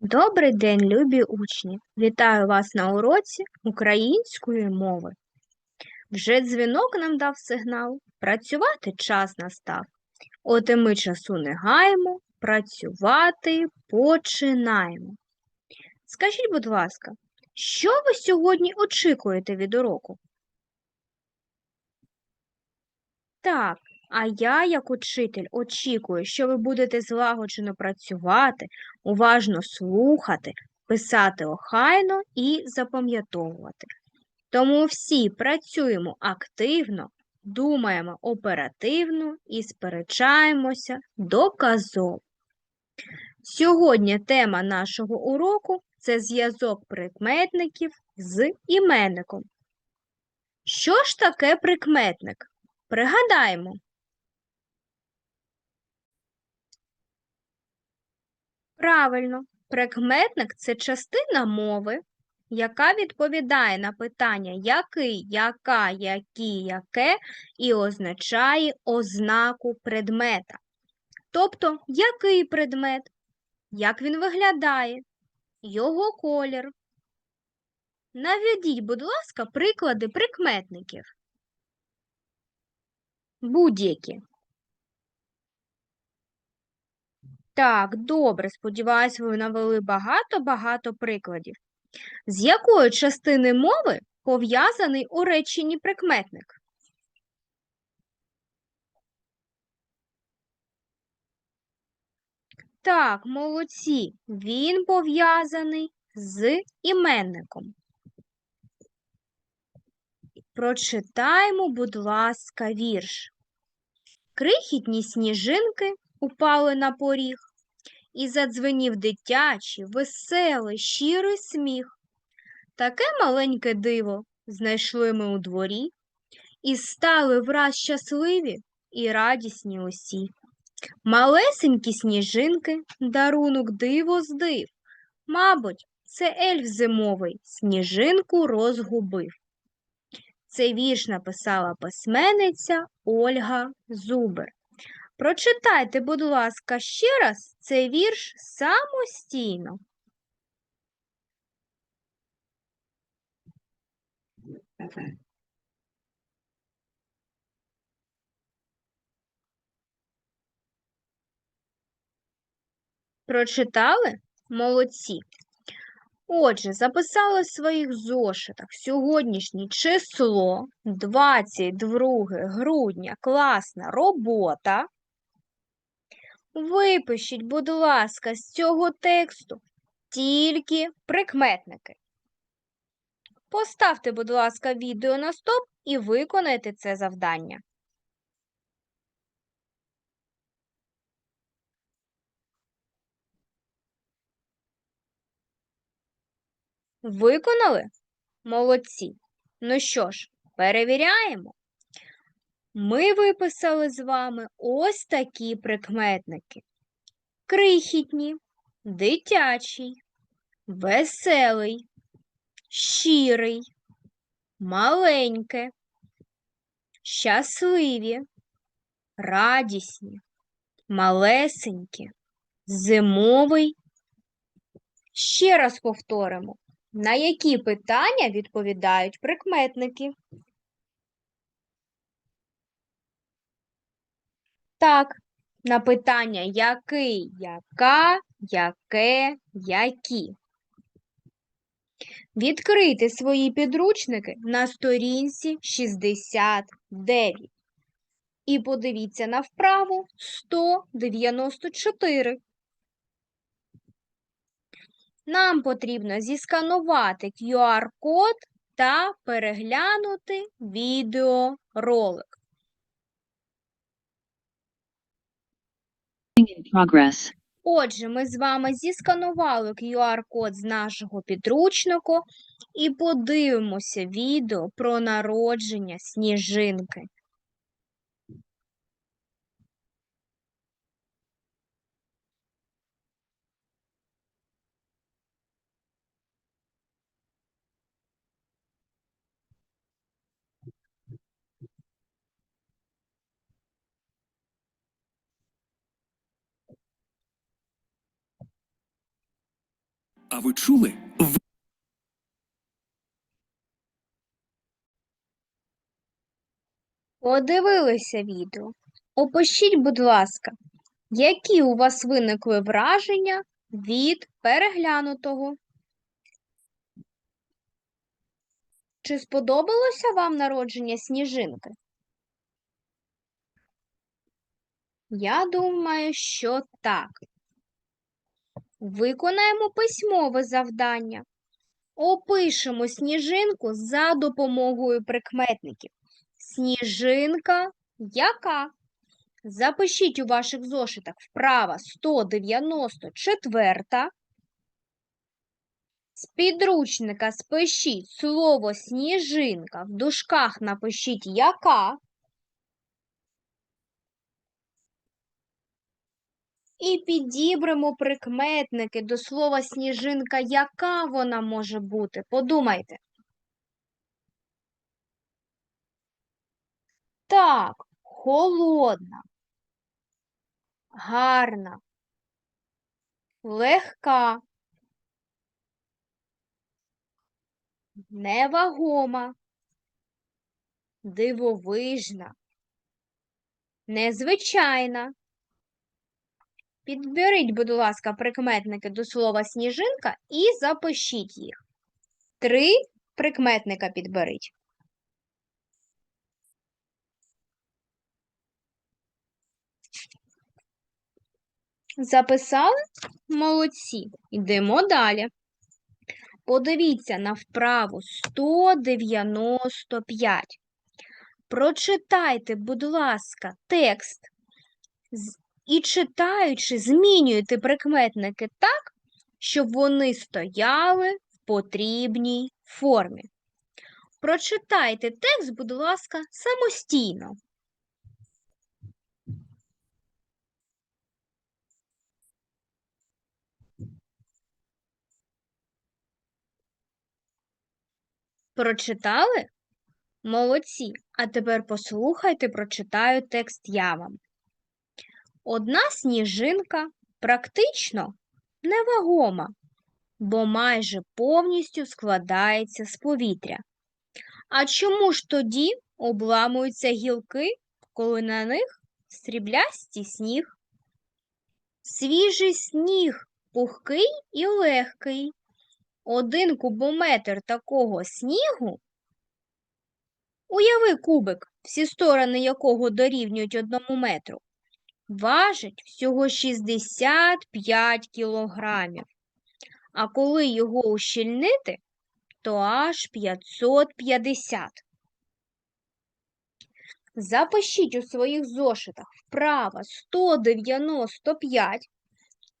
Добрий день, любі учні! Вітаю вас на уроці української мови. Вже дзвінок нам дав сигнал, працювати час настав. От і ми часу не гаємо, працювати починаємо. Скажіть, будь ласка, що ви сьогодні очікуєте від уроку? Так, а я, як учитель, очікую, що ви будете злагоджено працювати, уважно слухати, писати охайно і запам'ятовувати. Тому всі працюємо активно, думаємо оперативно і сперечаємося доказово. Сьогодні тема нашого уроку це зв'язок прикметників з іменником. Що ж таке прикметник? Пригадаємо. Правильно, прикметник це частина мови, яка відповідає на питання який, яка, які, яке і означає ознаку предмета. Тобто, який предмет, як він виглядає, його колір. Наведіть, будь ласка, приклади прикметників. Будь-які. Так, добре, сподіваюсь, ви навели багато-багато прикладів. З якої частини мови пов'язаний у реченні прикметник? Так, молодці, він пов'язаний з іменником. Прочитаймо, будь ласка, вірш. Крихітні сніжинки упали на поріг, і задзвенів дитячий, веселий, щирий сміх. Таке маленьке диво знайшли ми у дворі, і стали враз щасливі і радісні усі. Малесенькі сніжинки, дарунок диво здив. Мабуть, це ельф зимовий сніжинку розгубив. Цей вірш написала письменниця Ольга Зубер. Прочитайте, будь ласка, ще раз цей вірш самостійно. Прочитали? Молодці. Отже, записали в своїх зошитах сьогоднішнє число 22 грудня класна робота. Випишіть, будь ласка, з цього тексту тільки прикметники. Поставте, будь ласка, відео на стоп і виконайте це завдання. Виконали? Молодці. Ну що ж, перевіряємо. Ми виписали з вами ось такі прикметники: крихітні, дитячий, веселий, щирий, маленьке, щасливі, радісні, малесенькі, зимовий. Ще раз повторимо, на які питання відповідають прикметники. Так, на питання який, яка, яке, які. Відкрийте свої підручники на сторінці 69. І подивіться на вправу 194. Нам потрібно зісканувати QR-код та переглянути відеоролик. Отже, ми з вами зісканували QR-код з нашого підручнику і подивимося відео про народження сніжинки. А ви чули? Подивилися відео. Опишіть, будь ласка, які у вас виникли враження від переглянутого? Чи сподобалося вам народження сніжинки? Я думаю, що так. Виконаємо письмове завдання. Опишемо сніжинку за допомогою прикметників. Сніжинка яка? Запишіть у ваших зошитах вправа 194. З підручника спишіть слово сніжинка, в дужках напишіть яка. І підібремо прикметники до слова сніжинка, яка вона може бути. Подумайте. Так, холодна, гарна, легка, невагома, дивовижна, незвичайна. Підберіть, будь ласка, прикметники до слова сніжинка і запишіть їх. Три прикметника підберіть. Записали? Молодці. Йдемо далі. Подивіться на вправу 195. Прочитайте, будь ласка, текст і читаючи, змінюйте прикметники так, щоб вони стояли в потрібній формі. Прочитайте текст, будь ласка, самостійно. Прочитали? Молодці. А тепер послухайте, прочитаю текст я вам. Одна сніжинка практично невагома, бо майже повністю складається з повітря. А чому ж тоді обламуються гілки, коли на них сріблясті сніг? Свіжий сніг пухкий і легкий. Один кубометр такого снігу. Уяви кубик, всі сторони якого дорівнюють одному метру, важить всього 65 кілограмів. А коли його ущільнити, то аж 550. Запишіть у своїх зошитах вправо 195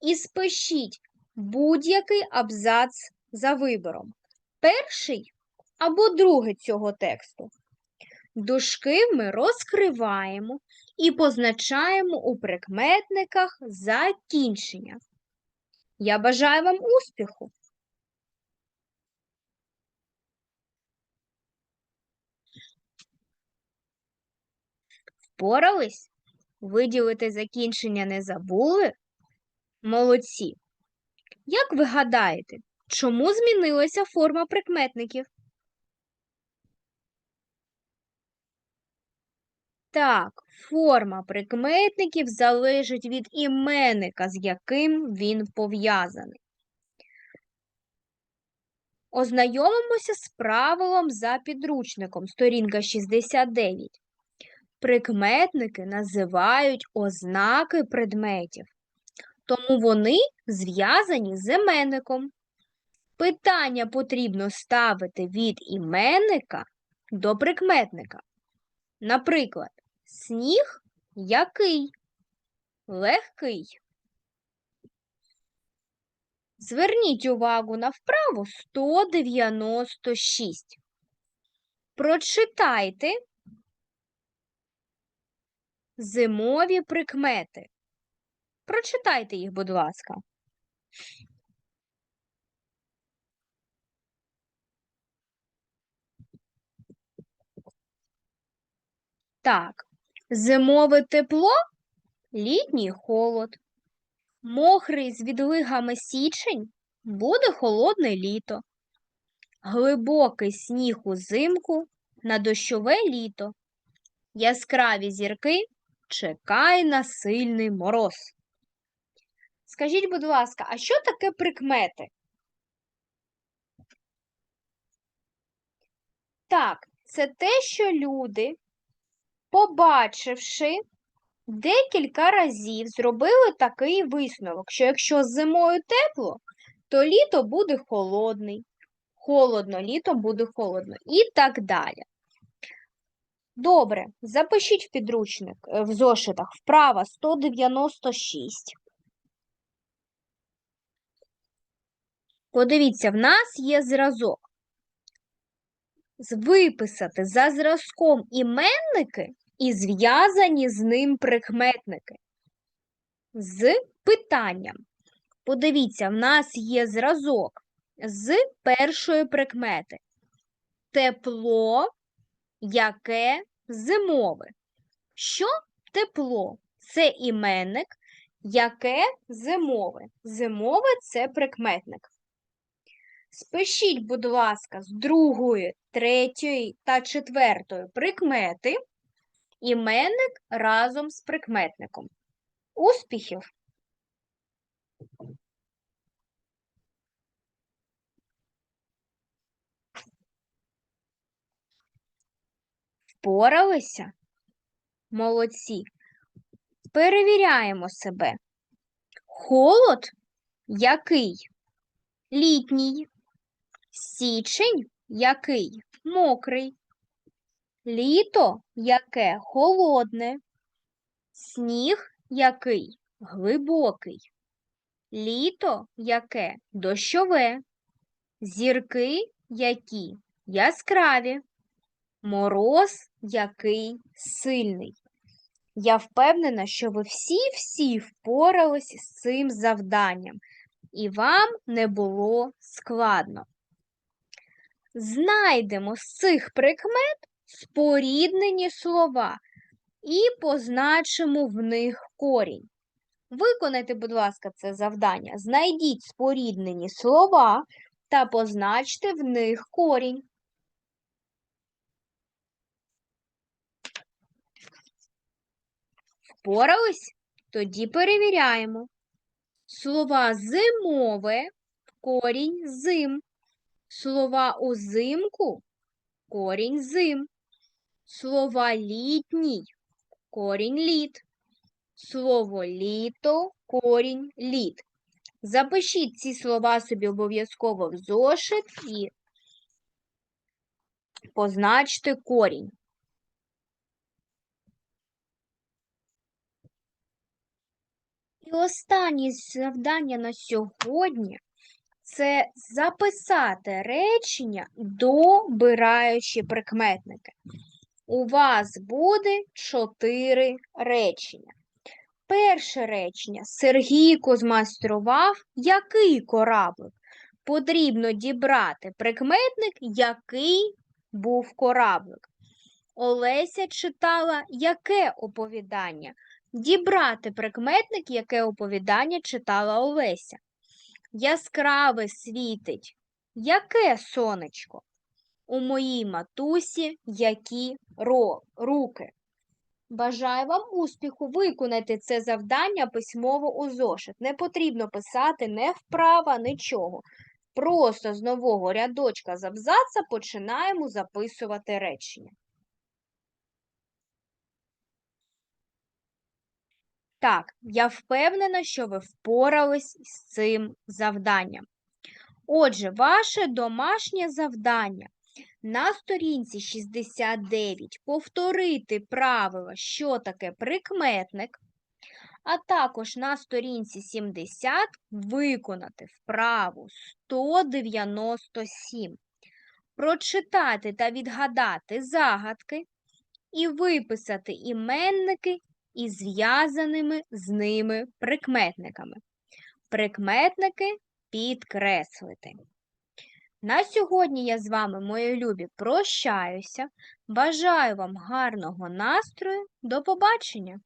і спишіть будь-який абзац за вибором. Перший або другий цього тексту. Дужки ми розкриваємо і позначаємо у прикметниках закінчення. Я бажаю вам успіху! Впорались? Виділити закінчення не забули? Молодці! Як ви гадаєте, чому змінилася форма прикметників? Так, форма прикметників залежить від іменника, з яким він пов'язаний. Ознайомимося з правилом за підручником, сторінка 69. Прикметники називають ознаки предметів, тому вони зв'язані з іменником. Питання потрібно ставити від іменника до прикметника. Наприклад, сніг який? Легкий. Зверніть увагу на вправу 196. Прочитайте зимові прикмети. Прочитайте їх, будь ласка. Так, зимове тепло, літній холод. Мокрий з відлигами січень, буде холодне літо, глибокий сніг узимку на дощове літо. Яскраві зірки чекай на сильний мороз. Скажіть, будь ласка, а що таке прикмети? Так, це те, що люди, побачивши декілька разів, зробили такий висновок, що якщо зимою тепло, то літо буде холодний, холодно, літо буде холодно і так далі. Добре, запишіть в підручник е, в зошитах вправа 196. Подивіться, в нас є зразок. Виписати за зразком іменники і зв'язані з ним прикметники. З питанням. Подивіться, в нас є зразок з першої прикмети. Тепло, яке зимове. Що тепло? Це іменник, яке зимове. Зимове це прикметник. Спишіть, будь ласка, з другої, третьої та четвертої прикмети іменник разом з прикметником. Успіхів! Впоралися? Молодці. Перевіряємо себе. Холод який? Літній. Січень який? Мокрий. Літо яке? Холодне. Сніг який? Глибокий. Літо яке? Дощове. Зірки які? Яскраві. Мороз який сильний. Я впевнена, що ви всі-всі впорались з цим завданням, і вам не було складно. Знайдемо з цих прикмет споріднені слова і позначимо в них корінь. Виконайте, будь ласка, це завдання. Знайдіть споріднені слова та позначте в них корінь. Впорались? Тоді перевіряємо. Слова зимове, корінь зим. Слова узимку, корінь зим. Слова літній, корінь літ. Слово літо, корінь літ. Запишіть ці слова собі обов'язково в зошит і позначте корінь. І останнє завдання на сьогодні це записати речення, добираючи прикметники. У вас буде чотири речення. Перше речення. Сергійко змайстрував який кораблик? Потрібно дібрати прикметник, який був кораблик. Олеся читала яке оповідання? Дібрати прикметник, яке оповідання читала Олеся. Яскраве світить. Яке сонечко? У моїй матусі які руки. Бажаю вам успіху. Виконайте це завдання письмово у зошит. Не потрібно писати не вправа, нічого. Просто з нового рядочка з абзаца починаємо записувати речення. Так, я впевнена, що ви впорались з цим завданням. Отже, ваше домашнє завдання на сторінці 69 повторити правила, що таке прикметник, а також на сторінці 70 виконати вправу 197, прочитати та відгадати загадки і виписати іменники і зв'язаними з ними прикметниками. Прикметники підкреслити. На сьогодні я з вами, мої любі, прощаюся. Бажаю вам гарного настрою. До побачення!